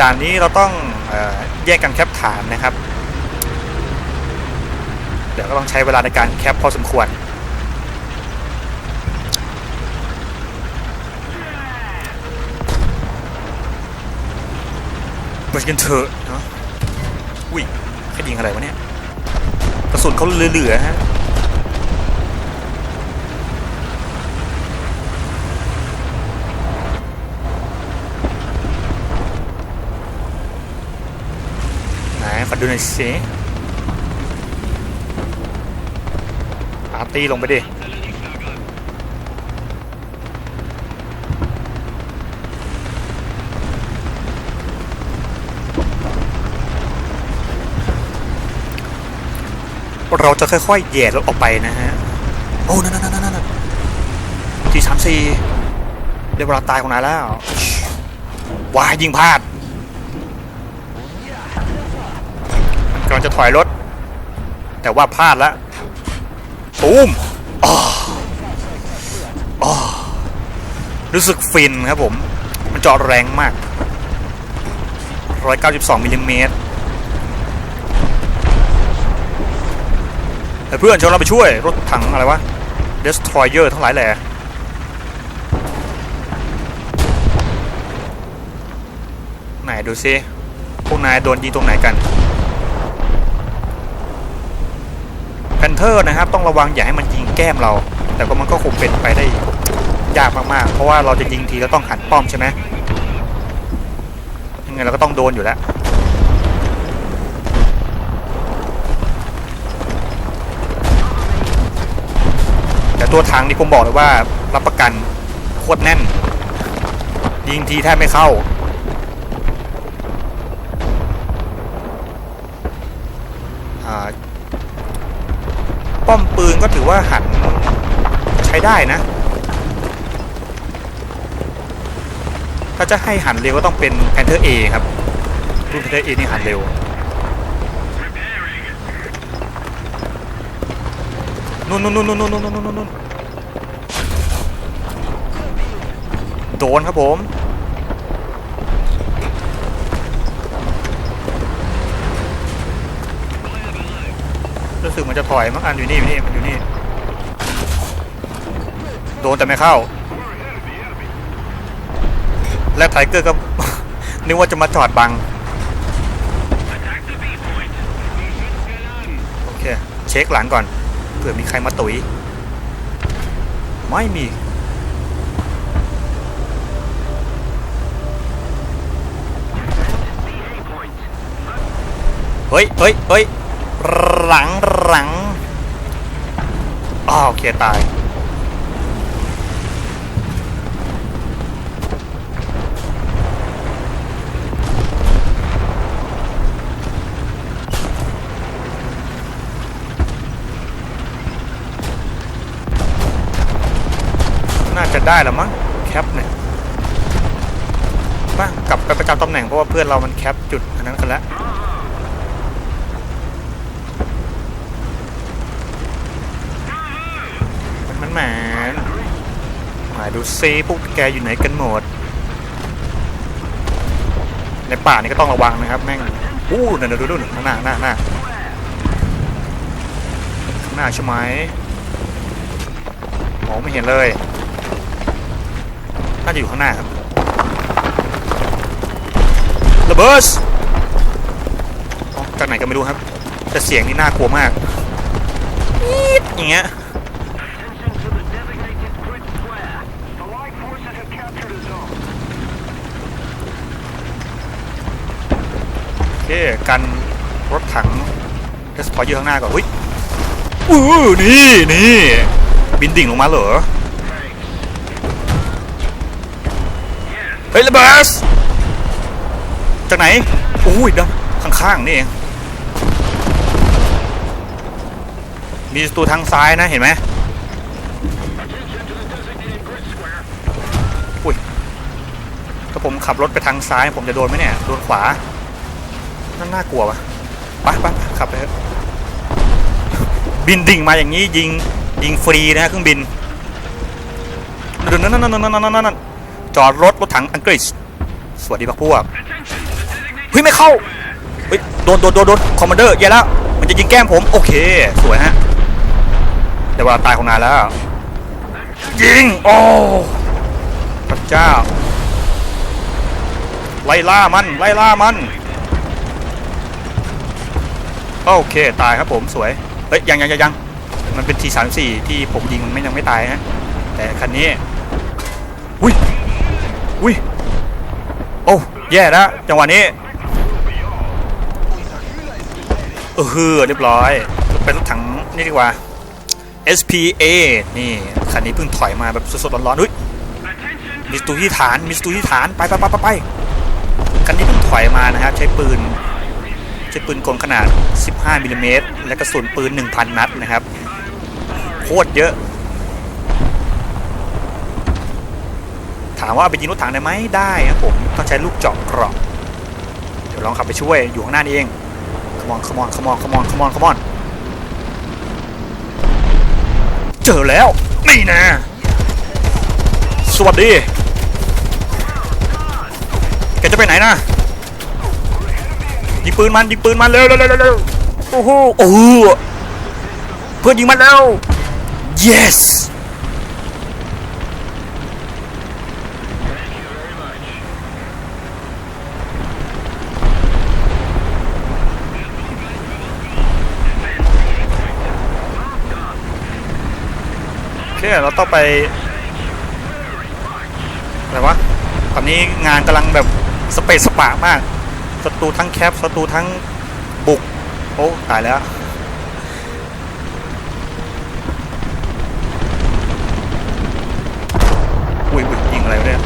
ด่านนี้เราต้องออแยกกันแคปฐานนะครับ เดี๋ยวก็ต้องใช้เวลาในการแคปพอสมควร ไปกันเถอะเนาะอุ้ยใครยิงอะไรวะเนี่ย กระสุนเขาเหลือๆฮะ ขอดูหน่อยสิปาร์ตี้ลงไปดิ เราจะค่อยๆแย่รถออกไปนะฮะ โอ้ นั่นนั่นนั่นนั่นทีสามสี่เรียบเวลาตายของนายแล้ววายยิงพลาด กำลังจะถอยรถ แต่ว่าพลาดแล้วตูมอ้ออ้อรู้สึกฟินครับผม มันเจาะแรงมาก 192มิลลิเมตรเฮ้ยเพื่อนชวนเราไปช่วยรถถังอะไรวะ destroyer ทั้งหลายแหละไหนดูซิ พวกนายโดนยิงตรงไหนกันแพน เทอร์นะครับ ต้องระวังอย่าให้มันยิงแก้มเรา แต่ก็มันก็คงเป็นไปได้ยากมากๆ เพราะว่าเราจะยิงทีเราต้องหันป้อมใช่ไหมยังไงเราก็ต้องโดนอยู่แล้วแต่ตัวถังนี่ผมบอกเลยว่ารับประกันโคตรแน่น ยิงทีแทบไม่เข้า ป้อมปืนก็ถือว่าหันใช้ได้นะ ถ้าจะให้หันเร็วก็ต้องเป็นแพนเทอร์เอครับรุ่นแพนเทอร์เอนี่หันเร็ว นู่นนู่นนู่นนู่นนู่นนู่นนู่นโดนครับผม รู้สึกมันจะถอยมั้งอันอยู่นี่อยู่นี่มันอยู่นี่ โดนแต่ไม่เข้า และไทเกอร์ก็ นึกว่าจะมาจอดบัง โอเค เช็คหลังก่อนเผื่อมีใครมาตุย ไม่มีเฮ้ยเฮ้ยเฮ้ย หลังหลังอ๋อโอเคตายน่าจะได้แล้วมั้งแคปเนี่ยมากลับไปประจำตำแหน่งเพราะว่าเพื่อนเรามันแคปจุดอันนั้นกันแล้วมันมันแหมนมา ดูซิพวกแกอยู่ไหนกันหมด ในป่านี่ก็ต้องระวังนะครับแม่งอู้นั่นๆดูดูข้างหน้าหน้าหน้าข้างหน้าใช่ไหมมองไม่เห็นเลย น่าจะอยู่ข้างหน้าครับระเบิดจากไหนก็ไม่รู้ครับ แต่เสียงนี่น่ากลัวมากอย่างเงี้ย โอเค กันรถถังเทสพอร์ตอยู่ข้างหน้าก่อนอุ้ยอู้นี่นี่บินดิ่งลงมาเหรอเฮ้ยระเบิดจากไหนอุ้ยด้านข้างๆนี่เองมีตัวทางซ้ายนะเห็นไหมอุ้ยถ้าผมขับรถไปทางซ้าย ผมจะโดนไหมเนี่ย โดนขวา นั่นน่ากลัวปะไปไปขับไปเถอะบินดิ่งมาอย่างนี้ยิงยิงฟรีนะเครื่องบินนั่นนั่นนั่นนั่นนั่นนั่นจอดรถรถถังอังกฤษ สวัสดีพักพวกเฮ้ยไม่เข้าเฮ้ยโดนโดนโดนโดนคอมมานเดอร์แย่แล้วมันจะยิงแก้มผม โอเค สวยฮะแต่เวลาตายของนายแล้ว ยิง โอ้พระเจ้า ไล่ล่ามัน ไล่ล่ามัน โอเคตายครับผมสวย เฮ้ยยังยังยังยังมันเป็นทีสามสี่ที่ผมยิงมันไม่ยังไม่ตายฮะแต่คันนี้อุ้ยอุ้ยโอ้แย่แล้วจังหวะนี้เออฮือเรียบร้อยเป็นรถถังนี่ดีกว่า SPA นี่คันนี้เพิ่งถอยมาแบบสดๆร้อนๆอุ้ยมีสตูที่ฐานมีสตูที่ฐานไปไปไปไปไปคันนี้เพิ่งถอยมานะครับใช้ปืน ใช้ปืนกลขนาด 15มิลลิเมตรและกระสุนปืน 1,000 นัดนะครับ โคตรเยอะ ถามว่าเอาไปยิงรถถังได้ไหมได้ครับผม ต้องใช้ลูกเจาะเกราะเดี๋ยวลองขับไปช่วยอยู่ข้างหน้านี้เอง come on come on come on come on come on come on เจอแล้ว นี่นะ สวัสดีแกจะไปไหนนะ ยิงปืนมันยิงปืนมันเร็วเร็วเร็วเร็วโอ้โหโอ้โหเพื่อนยิงมันแล้ว yes โอเคเราต้องไปอะไรวะ ตอนนี้งานกำลังแบบสเปซสปะมาก ศัตรูทั้งแคปศัตรูทั้งบุก โอ้ ตายแล้ว อุ้ยอุ้ยยิงอะไรวะเนี่ย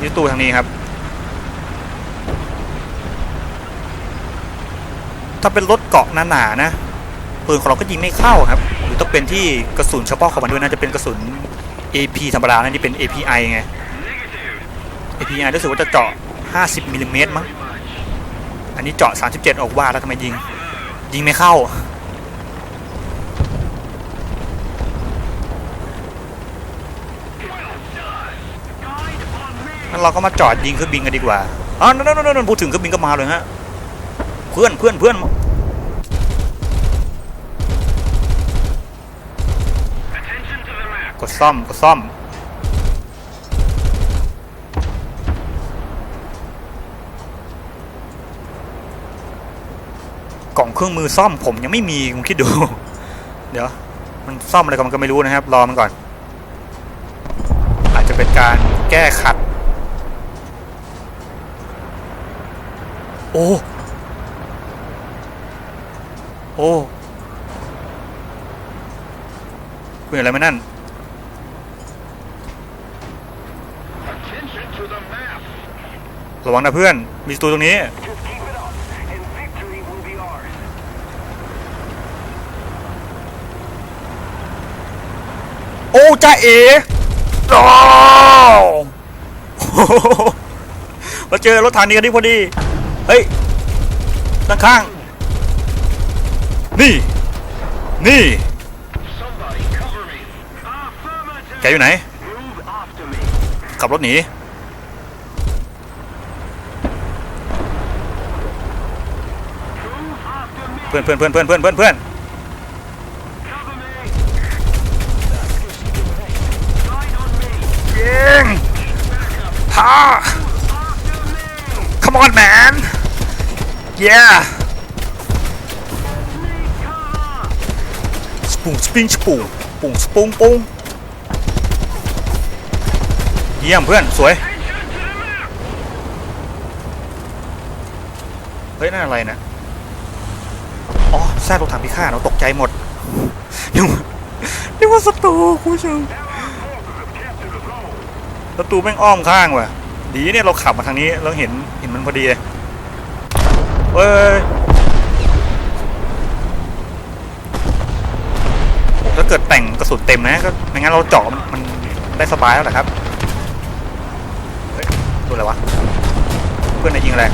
นี่ตู้ทางนี้ครับ ถ้าเป็นรถเกาะหนาๆนะปืนของเราก็ยิงไม่เข้าครับ หรือต้องเป็นที่กระสุนเฉพาะของมันด้วยนะจะเป็นกระสุน AP ธรรมดานะนี่เป็น API ไง API รู้สึกว่าจะเจาะ 50มิลลิเมตรมั้ง อันนี้เจาะ 37 ออกว่าแล้วทำไมยิง ยิงไม่เข้า งั้นเราก็มาจอดยิงเครื่องบินกันดีกว่าอ๋อนั่นนั่นนั่นพูดถึงเครื่องบินก็มาเลยฮะ เพื่อนเพื่อนเพื่อนกดซ่อมกดซ่อม กล่อง เครื่องมือซ่อมผมยังไม่มีคุณคิดดู เดี๋ยว มันซ่อมอะไรกันมันก็ไม่รู้นะครับ รอมันก่อน อาจจะเป็นการแก้ขัด โอ้ โอ้คุณเห็นอะไรไหมนั่น Attention to the map. ระวังนะเพื่อน มีศัตรูตรงนี้ จ้าเอ๋โอ้เราเจอรถถังนี้กันนี่พอดี เฮ้ยด้านข้าง นี่ นี่ แกอยู่ไหน ขับรถหนี เพื่อนเพื่อนเพื่อนเพื่อนเพื่อนเพื่อนเพื่อน Cover me. Guide on me. ยิ งฮ่า come on man yeah สปุงสปิงสปุงปุงสปุงปุงเยี่ยมเพื่อน สวย เฮ้ยนั่นอะไรนะ อ๋อซากรถถังพิฆาตเราตกใจหมดนึกว่านึกว่าศัตรูคุณผู้ชม Our forces have captured the zone. ศัตรูแม่งอ้อมข้างว่ะ ดีเนี่ยเราขับมาทางนี้เราเห็นเห็นมันพอดีเลยเฮ้ยโอ้ถ้าเกิดแต่งกระสุนเต็มนะก็ไม่งั้นเราเจาะมันได้สบายแล้วแหละครับเฮ้ยดูอะไรวะ เพื่อนนายยิงอะไร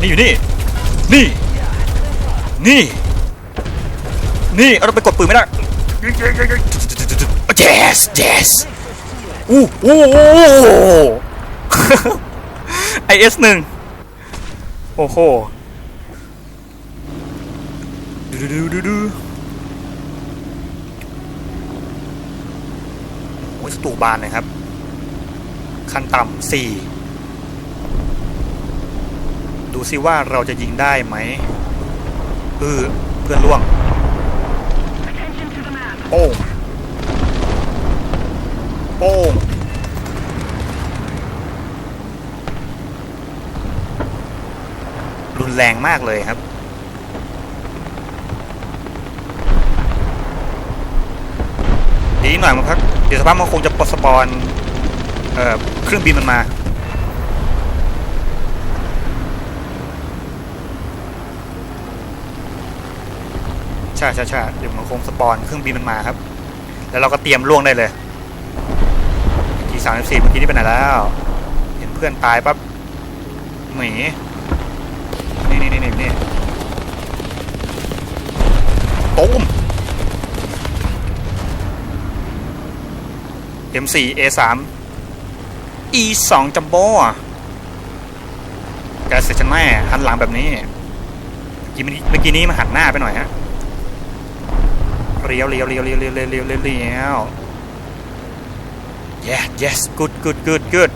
นี่อยู่นี่ นี่ นี่ นี่ เอาเราไปกดปืนไม่ได้ yes yes อู้อู้อู้ IS หนึ่งโอ้โหดูดูดูดูดูโอ้ยสตูบานเลยครับ ขั้นต่ำสี่ดูซิว่าเราจะยิงได้ไหมเออเพื่อนล่วง Attention to the map. โป้ง โป้งรุนแรงมากเลยครับดีหน่อยมั้งครับเดี๋ยวสภาพมันคงจะปสปอนเอ่อเครื่องบินมันมาใช่ใช่ใช่เดี๋ยวมันคงสปอนเครื่องบินมันมาครับ แล้วเราก็เตรียมล่วงได้เลย สามสี่เมื่อกี้นี่ไปไหนแล้ว เห็นเพื่อนตายปั๊บหนีนี่นี่นี่นี่นี่ตุ้ม M4 A3 E2 จัมโบ้แกเสีร็จแน่หันหลังแบบนี้เมื่อกี้นี้มาหันหน้าไปหน่อยฮะเรียวเรียวเรียวเรียวเรียวเรียวเรียว yeah yes good good good good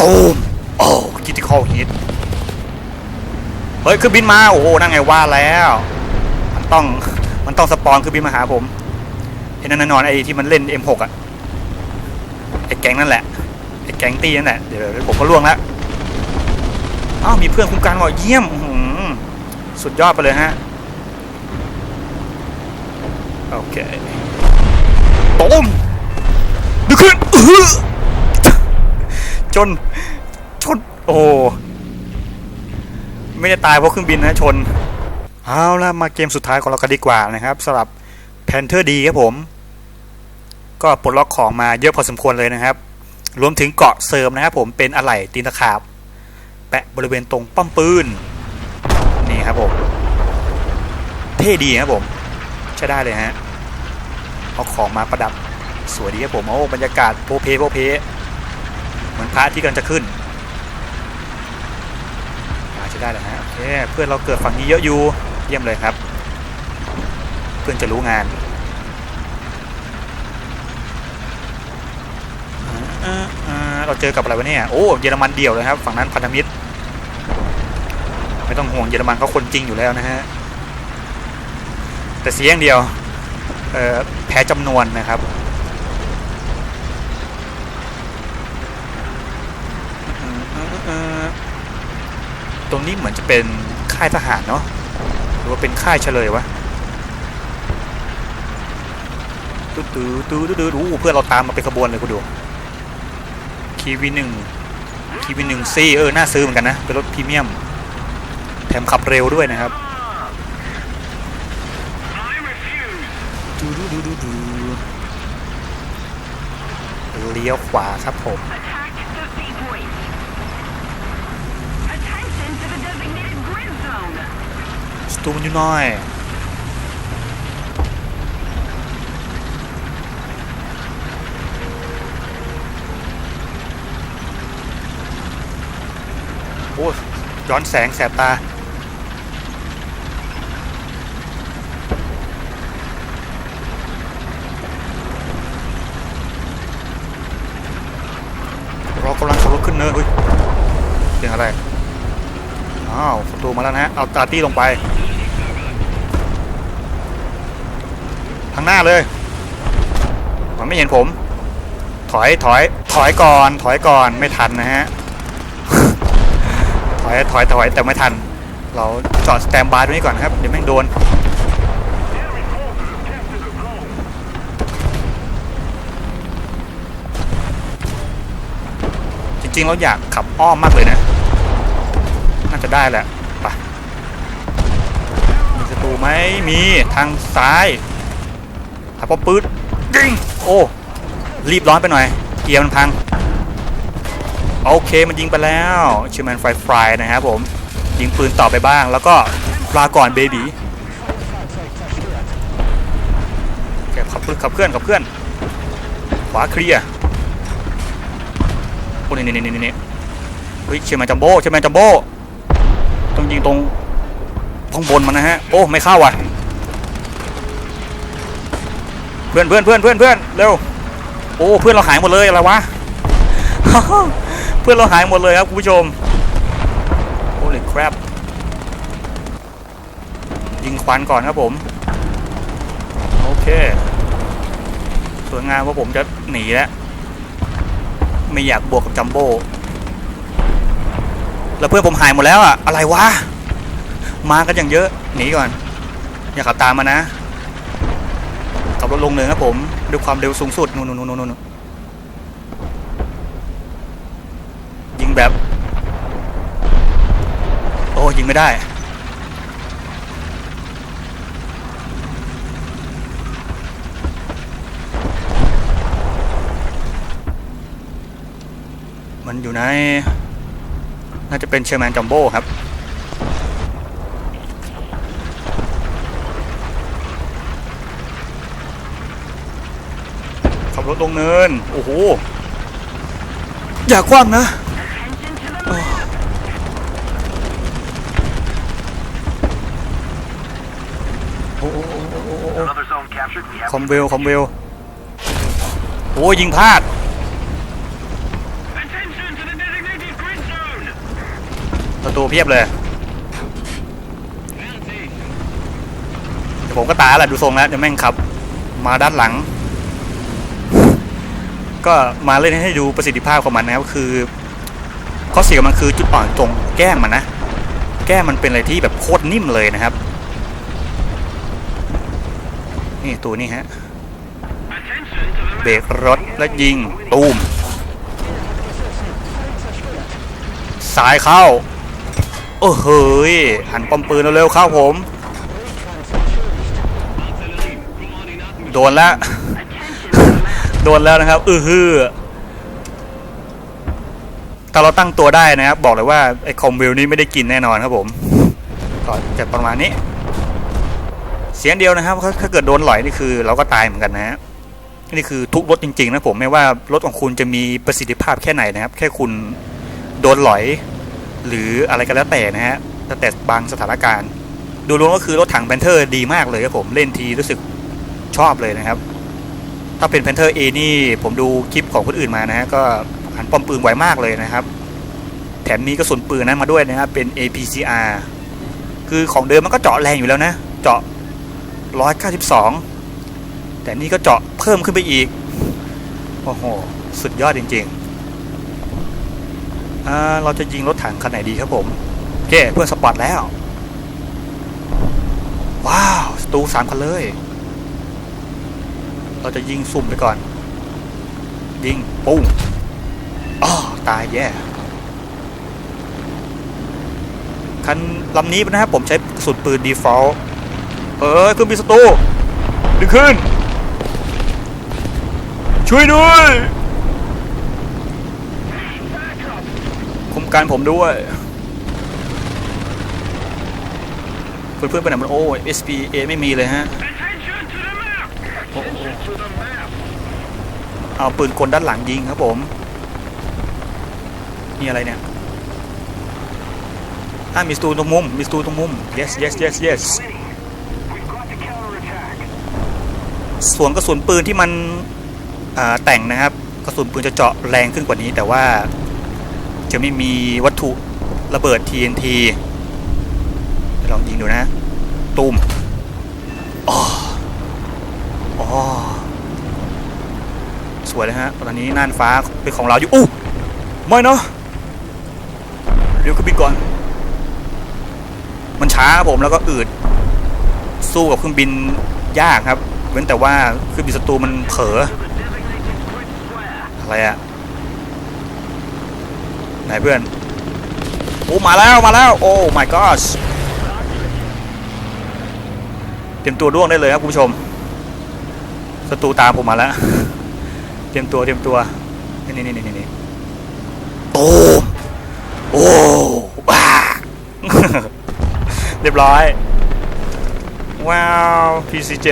ตูมโอ้ critical hit เฮ้ยคือบินมา โอ้โหนั่งไงว่าแล้ว มันต้องมันต้องสปอนคือบินมาหาผมเห็นนั่นนอนไอ้ที่มันเล่น M6 อะไอ้แก๊งนั่นแหละไอ้แก๊งตีนั่นแหละเดี๋ยวผมก็ล่วงแล้วอ้าวมีเพื่อนคุ้มกันว่ะเยี่ยมสุดยอดไปเลยฮะโอเคตูม ขึ้นจนชน โอ้ ไม่ได้ตายเพราะเครื่องบินนะชน เอาละมาเกมสุดท้ายของเรากันดีกว่านะครับสำหรับ Panther D ครับผม ก็ปลดล็อกของมาเยอะพอสมควรเลยนะครับ รวมถึงเกาะเสริมนะครับผมเป็นอะไหล่ตีนตะขาบ แปะบริเวณตรงป้อมปืน นี่ครับผม เท่ดีครับผม ใช้ได้เลยฮะเอาของมาประดับ สวยดีครับผมโอ้บรรยากาศโพเพโพเพ เหมือนพระที่กำลังจะขึ้นอาใช้ได้เลยฮะโอเคเพื่อนเราเกิดฝั่งนี้เยอะอยู่เยี่ยมเลยครับ เพื่อนจะรู้งานเราเจอกับอะไรวะเนี่ยโอ้เยอรมันเดี่ยวเลยครับ ฝั่งนั้นพันธมิตร ไม่ต้องห่วงเยอรมันเขาคนจริงอยู่แล้วนะฮะแต่เสียงเดียวแพ้จำนวนนะครับ ตรงนี้เหมือนจะเป็นค่ายทหารเนาะหรือว่าเป็นค่ายเฉลยวะตู้ตู้ตู้ตู้ตู้อู้เพื่อนเราตามมาเป็นขบวนเลยกูดูคีวีหนึ่งคีวีหนึ่งซีเออน่าซื้อเหมือนกันนะเป็นรถพรีเมียม แถมขับเร็วด้วยนะครับดูดูดูดูดูเลี้ยวขวาครับผม ตูมันอยู่หน้อยโอ้ยย้อนแสงแสบตาเรากำลังขับรถขึ้นเนินเฮ้ยเสียงอะไร อ้าวศัตรูมาแล้วนะฮะ เอาตาตี้ลงไป หน้าเลย มันไม่เห็นผม ถอยถอยถอยก่อน ถอยก่อนไม่ทันนะฮะ ถอยถอยถอยแต่ไม่ทัน เราจอดสแตมบาร์ตรงนี้ก่อนครับ เดี๋ยวแม่งโดนจริงๆเราอยากขับอ้อมมากเลยนะ น่าจะได้แหละ ไป มีศัตรูไหมมีทางซ้าย หาป้อปืนยิงโอ้รีบร้อนไปหน่อยเกียร์มันพังโอเคมันยิงไปแล้วชื่อมันไฟฟรายนะครับผมยิงปืนต่อไปบ้าง แล้วก็ลาก่อนเบบีแกขับขับเคลื่อนขับเคลื่อนขวาเคลียร์โอ้นี่นี่นี่นี่ฮ้ยเชียร์แมนจัมโบ้เชียร์แมนจัมโบ้ต้องยิงตรงข้างบนมันนะฮะโอ้ไม่เข้าอะ เพื่อนเพื่อนเพื่อนเพื่อนเพื่อนเร็วโอ้เพื่อนเราหายหมดเลยอะไรวะเพื่อนเราหายหมดเลยครับคุณผู้ชม Holy crap ยิงควันก่อนครับผมโอเคสวยงามว่าผมจะหนีแล้วไม่อยากบวกกับจัมโบ้แล้วเพื่อนผมหายหมดแล้วอะอะไรวะมากันอย่างเยอะหนีก่อน อย่าขับตามมานะ ขับรถลงเนินครับผมด้วยความเร็วสูงสุดนู่นนู่นนู่นนุนยิงแบบ โอ้ยิงไม่ได้มันอยู่ใน น่าจะเป็นเชอร์แมนจัมโบ้ครับ ขับรถลงเนิน โอ้โห อย่ากว้างนะ Attention to the map. โอ้โหโอ้โหโอ้โหโอ้โห Another zone captured. We have คอมเวลคอมเวลโอ้ยิงพลาด attention to the designated grid zone. ประตูเพียบเลยเดี๋ยวผมก็ตายแหละดูทรงแล้วเดี๋ยวแม่งขับ มาด้านหลัง ก็มาเล่นให้ดูประสิทธิภาพของมันนะครับคือข้อเสียของมันคือจุดอ่อนตรงแก้มมันนะ แก้มมันเป็นอะไรที่แบบโคตรนิ่มเลยนะครับ นี่ตัวนี้ฮะเบรกรถแล้วยิงตูมสายเข้า โอ้เฮ้ยหันปอมปืนเร็วๆเข้าผม โดนแล้ว โดนแล้วนะครับ อือฮือถ้าเราตั้งตัวได้นะครับ บอกเลยว่าไอ้คอมวิวนี้ไม่ได้กินแน่นอนครับผมก็จะประมาณนี้ เสียงเดียวนะครับถ้าถ้าเกิดโดนหลอยนี่คือ เราก็ตายเหมือนกันนะฮะนี่คือทุกรถจริงๆนะผมไม่ว่ารถของคุณจะมีประสิทธิภาพแค่ไหนนะครับ แค่คุณโดนหลอย หรืออะไรก็แล้วแต่นะฮะแล้วแต่บางสถานการณ์ ดูรวมก็คือรถถังแพนเทอร์ดีมากเลยครับผมเล่นทีรู้สึกชอบเลยนะครับ ถ้าเป็นแพนเทอร์เอนี่ผมดูคลิปของคนอื่นมานะฮะก็หันป้อมปืนไวมากเลยนะครับ แถมมีกระสุนปืนนั้นมาด้วยนะครับเป็น APCR คือของเดิมมันก็เจาะแรงอยู่แล้วนะ เจาะ 192 แต่นี่ก็เจาะเพิ่มขึ้นไปอีก โอ้โห สุดยอดจริงๆ เราจะยิงรถถังคันไหนดีครับผมโอเคเพื่อนสปอตแล้ว ว้าว สตูสามคันเลย เราจะยิงสุ่มไปก่อน ยิงปุ้งอ๋อตายแย่คันลำนี้นะครับผมใช้กระสุนปืน default เออขึ้นมีศัตรูดึงขึ้น ช่วยด้วยคุมการผมด้วยเพื่อนๆไปไหนมันโอ้ SPA ไม่มีเลยฮะ เอาปืนกลด้านหลังยิงครับผมนี่อะไรเนี่ยอ่ามีสตูตรงมุมมีสตูตรงมุม yes yes yes yes ส่วนกระสุนปืนที่มันแต่งนะครับกระสุนปืนจะเจาะแรงขึ้นกว่านี้ แต่ว่าจะไม่มีวัตถุระเบิด TNT ลองยิงดูนะ ตูมอ๋ออ๋อสวยเลยฮะ ต อนนี้น่านฟ้าเป็นของเราอยู่อู้ไม่เนาะเดี๋ยวก็บินก่อน มันช้าครับผมแล้วก็อืด สู้กับเครื่องบินยากครับ เว้นแต่ว่าเครื่องบินศัตรูมันเผลออะไรอะไหนเพื่อนโอ้มาแล้วมาแล้วโอ้ my gosh เตรียมตัวร่วงได้เลยครับคุณผู้ชมศัตรูตามผมมาแล้ว เตรียมตัวเตรียมตัวนี่นี่นี่นี่นี่โอ้โอ้บ้าเรียบร้อย ว้าว PC7